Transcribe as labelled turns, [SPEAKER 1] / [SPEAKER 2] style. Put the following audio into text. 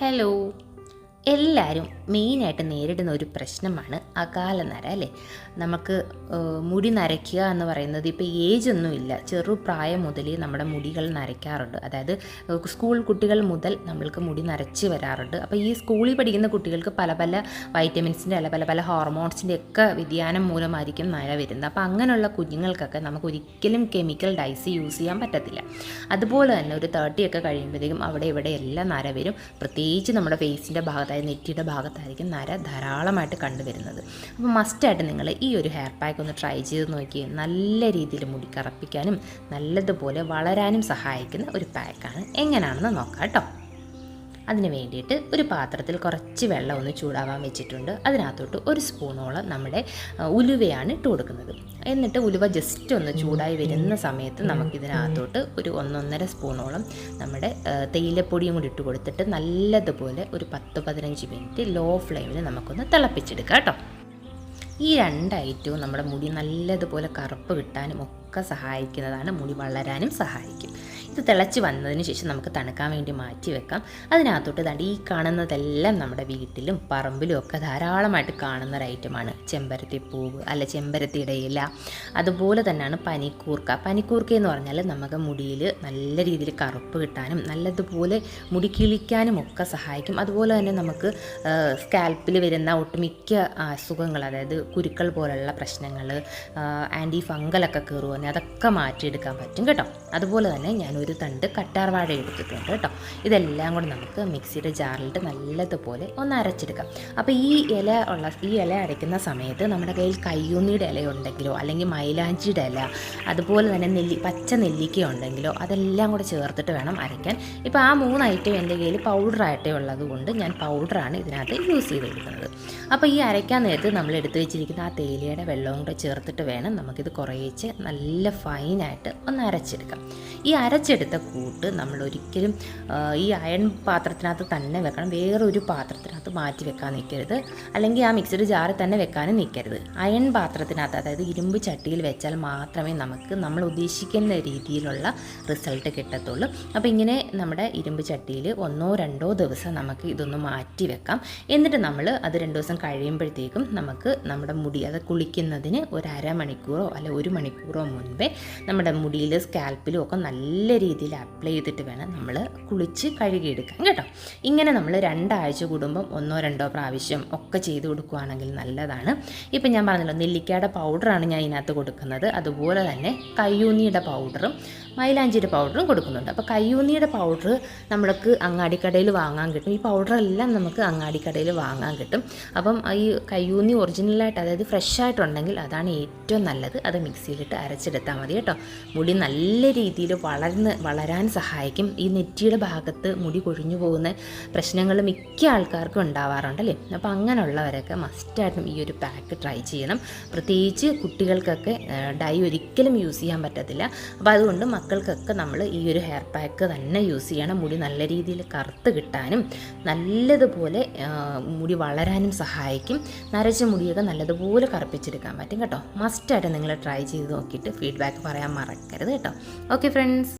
[SPEAKER 1] Hello. എല്ലാവരും മെയിനായിട്ട് നേരിടുന്ന ഒരു പ്രശ്നമാണ് അകാല നര അല്ലേ? നമുക്ക് മുടി നരയ്ക്കുക എന്ന് പറയുന്നത് ഇപ്പോൾ ഏജ് ഒന്നുമില്ല ചെറു പ്രായം മുതലേ നമ്മുടെ മുടികൾ നരയ്ക്കാറുണ്ട്. അതായത് സ്കൂൾ കുട്ടികൾ മുതൽ നമ്മൾക്ക് മുടി നരച്ച് വരാറുണ്ട്. അപ്പോൾ ഈ സ്കൂളിൽ പഠിക്കുന്ന കുട്ടികൾക്ക് പല പല വൈറ്റമിൻസിന്റെ അല്ല പല പല ഹോർമോൺസിന്റെ ഒക്കെ വ്യതിയാനം മൂലമായിരിക്കും നര വരുന്നത്. അപ്പോൾ അങ്ങനെയുള്ള കുഞ്ഞുങ്ങൾക്കൊക്കെ നമുക്ക് ഒരിക്കലും കെമിക്കൽ ഡൈസ് യൂസ് ചെയ്യാൻ പറ്റത്തില്ല. അതുപോലെ തന്നെ ഒരു തേർട്ടി ഒക്കെ കഴിയുമ്പോഴത്തേക്കും അവിടെ ഇവിടെ എല്ലാം നര വരും. പ്രത്യേകിച്ച് നമ്മുടെ ഫേസിന്റെ ഭാഗത്തായ നെറ്റിയുടെ ഭാഗത്തായിരിക്കും നര ധാരാളമായിട്ട് കണ്ടുവരുന്നത്. അപ്പോൾ മസ്റ്റായിട്ട് നിങ്ങൾ ഈ ഒരു ഹെയർ പാക്ക് ഒന്ന് ട്രൈ ചെയ്ത് നോക്കി. നല്ല രീതിയിൽ മുടി കറപ്പിക്കാനും നല്ലതുപോലെ വളരാനും സഹായിക്കുന്ന ഒരു പാക്കാണ് എങ്ങനെയാണെന്ന് നോക്കാം കേട്ടോ. അതിന് വേണ്ടിയിട്ട് ഒരു പാത്രത്തിൽ കുറച്ച് വെള്ളം ഒന്ന് ചൂടാവാൻ വെച്ചിട്ടുണ്ട്. അതിനകത്തോട്ട് ഒരു സ്പൂണോളം നമ്മുടെ ഉലുവയാണ് ഇട്ട് കൊടുക്കുന്നത്. എന്നിട്ട് ഉലുവ ജസ്റ്റ് ഒന്ന് ചൂടായി വരുന്ന സമയത്ത് നമുക്കിതിനകത്തോട്ട് ഒരു ഒന്നൊന്നര സ്പൂണോളം നമ്മുടെ തേയിലപ്പൊടിയും കൂടി ഇട്ട് കൊടുത്തിട്ട് നല്ലതുപോലെ ഒരു പത്ത് പതിനഞ്ച് മിനിറ്റ് ലോ ഫ്ലെയിമിൽ നമുക്കൊന്ന് തിളപ്പിച്ചെടുക്കാം കേട്ടോ. ഈ രണ്ട് ഐറ്റവും നമ്മുടെ മുടി നല്ലതുപോലെ കറുപ്പ് കിട്ടാനും ഒക്കെ സഹായിക്കുന്നതാണ്. മുടി വളരാനും സഹായിക്കും. ഇത് തിളച്ച് വന്നതിന് ശേഷം നമുക്ക് തണുക്കാൻ വേണ്ടി മാറ്റി വെക്കാം. അതിനകത്തോട്ട് തണ്ട് ഈ കാണുന്നതെല്ലാം നമ്മുടെ വീട്ടിലും പറമ്പിലും ഒക്കെ ധാരാളമായിട്ട് കാണുന്ന ഒരു ഐറ്റമാണ് ചെമ്പരത്തി പൂവ് അല്ല ചെമ്പരത്തിയുടെ ഇല അതുപോലെ തന്നെയാണ് പനിക്കൂർക്ക. പനിക്കൂർക്ക എന്ന് പറഞ്ഞാൽ നമുക്ക് മുടിയിൽ നല്ല രീതിയിൽ കറുപ്പ് കിട്ടാനും നല്ലതുപോലെ മുടി കിളിക്കാനും ഒക്കെ സഹായിക്കും. അതുപോലെ തന്നെ നമുക്ക് സ്കാൽപ്പിൽ വരുന്ന ഒട്ടുമിക്ക അസുഖങ്ങൾ അതായത് കുരുക്കൾ പോലുള്ള പ്രശ്നങ്ങൾ ആന്റി ഫംഗലൊക്കെ കയറുവാൻ അതൊക്കെ മാറ്റിയെടുക്കാൻ പറ്റും കേട്ടോ. അതുപോലെ തന്നെ ഞാനൊരു തണ്ട് കട്ടാർവാഴ എടുത്തിട്ടുണ്ട് കേട്ടോ. ഇതെല്ലാം കൂടെ നമുക്ക് മിക്സിയുടെ ജാറിലിട്ട് നല്ലതുപോലെ ഒന്ന് അരച്ചെടുക്കാം. അപ്പോൾ ഈ ഇല ഉള്ള ഈ ഇല അരയ്ക്കുന്ന സമയത്ത് നമ്മുടെ കയ്യിൽ കയ്യൂന്നിയുടെ ഇല ഉണ്ടെങ്കിലോ അല്ലെങ്കിൽ മൈലാഞ്ചിയുടെ ഇല അതുപോലെ തന്നെ നെല്ലി പച്ച നെല്ലിക്ക ഉണ്ടെങ്കിലോ അതെല്ലാം കൂടെ ചേർത്തിട്ട് വേണം അരയ്ക്കാൻ. ഇപ്പോൾ ആ മൂന്ന് ഐറ്റം എന്റെ കയ്യിൽ പൗഡറായിട്ടേ ഉള്ളത് കൊണ്ട് ഞാൻ പൗഡറാണ് ഇതിനകത്ത് യൂസ് ചെയ്തെടുക്കുന്നത്. അപ്പോൾ ഈ അരയ്ക്കാൻ നേരത്ത് നമ്മൾ എടുത്തു വെച്ചിരിക്കുന്ന ആ തേയിലയുടെ വെള്ളവും കൂടെ ചേർത്തിട്ട് വേണം നമുക്കിത് കുറേച്ച് നല്ല ഫൈനായിട്ട് ഒന്ന് അരച്ചെടുക്കാം. ഈ അരച്ചെടുത്ത കൂട്ട് നമ്മൾ ഒരിക്കലും ഈ അയൺ പാത്രത്തിനകത്ത് തന്നെ വെക്കണം. വേറൊരു പാത്രത്തിനകത്ത് മാറ്റി വെക്കാൻ നിൽക്കരുത്. അല്ലെങ്കിൽ ആ മിക്സഡ് ജാറിൽ തന്നെ വെക്കാനും നിൽക്കരുത്. അയൺ പാത്രത്തിനകത്ത് അതായത് ഇരുമ്പ് ചട്ടിയിൽ വെച്ചാൽ മാത്രമേ നമുക്ക് നമ്മൾ ഉദ്ദേശിക്കുന്ന രീതിയിലുള്ള റിസൾട്ട് കിട്ടത്തുള്ളൂ. അപ്പോൾ ഇങ്ങനെ നമ്മുടെ ഇരുമ്പ് ചട്ടിയിൽ ഒന്നോ രണ്ടോ ദിവസം നമുക്ക് ഇതൊന്ന് മാറ്റി വെക്കാം. എന്നിട്ട് നമ്മൾ അത് രണ്ട് ദിവസം കഴിയുമ്പോഴത്തേക്കും നമുക്ക് നമ്മുടെ മുടി അത് കുളിക്കുന്നതിന് ഒരു അരമണിക്കൂറോ അല്ല ഒരു മണിക്കൂറോ മുൻപേ നമ്മുടെ മുടിയിൽ സ്കാൽപ്പിലും ഒക്കെ നല്ല രീതിയിൽ അപ്ലൈ ചെയ്തിട്ട് വേണം നമ്മൾ കുളിച്ച് കഴുകിയെടുക്കാൻ. കേട്ടോ? ഇങ്ങനെ നമ്മൾ രണ്ടാഴ്ച കൂടുമ്പം ഒന്നോ രണ്ടോ പ്രാവശ്യം ഒക്കെ ചെയ്ത് കൊടുക്കുകയാണെങ്കിൽ നല്ലതാണ്. ഇപ്പം ഞാൻ പറഞ്ഞല്ലോ നെല്ലിക്കയുടെ പൗഡറാണ് ഞാൻ ഇതിനകത്ത് കൊടുക്കുന്നത്. അതുപോലെ തന്നെ കയ്യൂന്നിയുടെ പൗഡറും മൈലാഞ്ചിയുടെ പൗഡറും കൊടുക്കുന്നുണ്ട്. അപ്പോൾ കയ്യൂന്നിയുടെ പൗഡർ നമ്മൾക്ക് അങ്ങാടിക്കടയിൽ വാങ്ങാൻ കിട്ടും. ഈ പൗഡറെല്ലാം നമുക്ക് അങ്ങാടിക്കടയിൽ വാങ്ങാൻ കിട്ടും. അപ്പം ഈ കയ്യൂന്നി ഒറിജിനലായിട്ട് അതായത് ഫ്രഷ് ആയിട്ടുണ്ടെങ്കിൽ അതാണ് ഏറ്റവും നല്ലത്. അത് മിക്സിയിലിട്ട് അരച്ചെടുത്താൽ മതി കേട്ടോ. മുടി നല്ല രീതിയിൽ വളരാൻ സഹായിക്കും. ഈ നെറ്റിയുടെ ഭാഗത്ത് മുടി കൊഴിഞ്ഞു പോകുന്ന പ്രശ്നങ്ങൾ മിക്ക ആൾക്കാർക്കും ഉണ്ടാവാറുണ്ട് അല്ലേ? അപ്പോൾ അങ്ങനെയുള്ളവരൊക്കെ മസ്റ്റായിട്ടും ഈ ഒരു പാക്ക് ട്രൈ ചെയ്യണം. പ്രത്യേകിച്ച് കുട്ടികൾക്കൊക്കെ ഡൈ ഒരിക്കലും യൂസ് ചെയ്യാൻ പറ്റത്തില്ല. അപ്പോൾ അതുകൊണ്ട് മക്കൾക്കൊക്കെ നമ്മൾ ഈ ഒരു ഹെയർ പാക്ക് തന്നെ യൂസ് ചെയ്യണം. മുടി നല്ല രീതിയിൽ കറുത്ത് കിട്ടാനും നല്ലതുപോലെ മുടി വളരാനും സഹായിക്കും. നരച്ച മുടിയൊക്കെ നല്ലതുപോലെ കറുപ്പിച്ചെടുക്കാൻ പറ്റും കേട്ടോ. മസ്റ്റായിട്ട് നിങ്ങൾ ട്രൈ ചെയ്ത് നോക്കിയിട്ട് ഫീഡ്ബാക്ക് പറയാൻ മറക്കരുത് കേട്ടോ. Okay friends